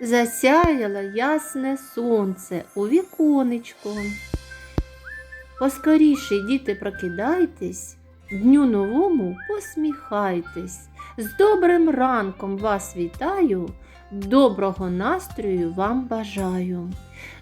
засяяло ясне сонце у віконечко. Поскоріше, діти, прокидайтесь, дню новому посміхайтесь. З добрим ранком вас вітаю, доброго настрою вам бажаю.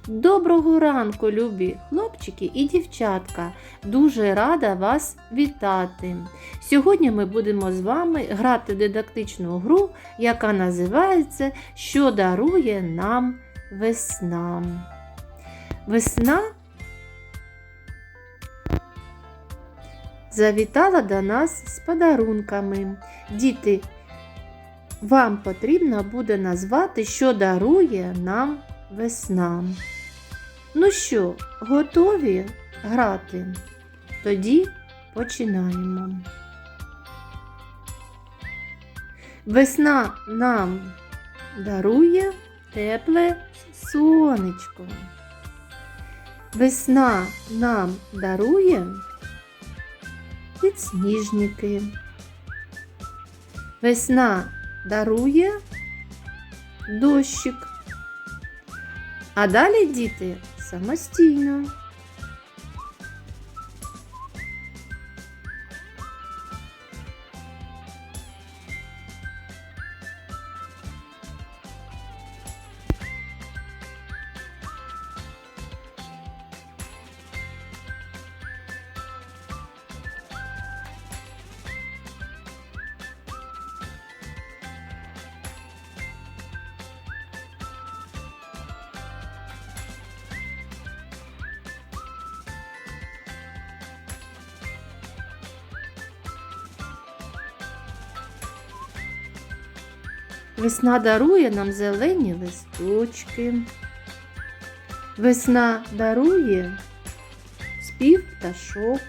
Доброго ранку, любі хлопчики і дівчатка. Дуже рада вас вітати. Сьогодні ми будемо з вами грати дидактичну гру, яка називається Що дарує нам весна. Весна завітала до нас з подарунками. Діти, вам потрібно буде назвати, що дарує нам весна. Ну що, готові грати? Тоді починаємо. Весна нам дарує тепле сонечко. Весна нам дарує підсніжники. Весна дарує дощик. А далі діти самостійно. Весна дарує нам зелені листочки. Весна дарує спів пташок.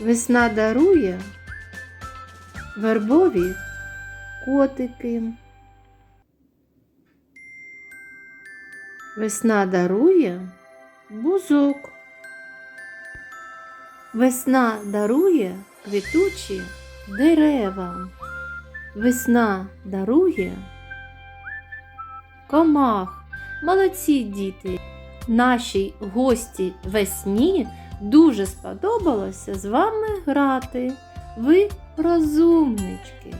Весна дарує вербові котики. Весна дарує бузок. Весна дарує квітучі дерева. Весна дарує комах. Молодці діти. Нашій гості весні дуже сподобалося з вами грати. Ви розумнички.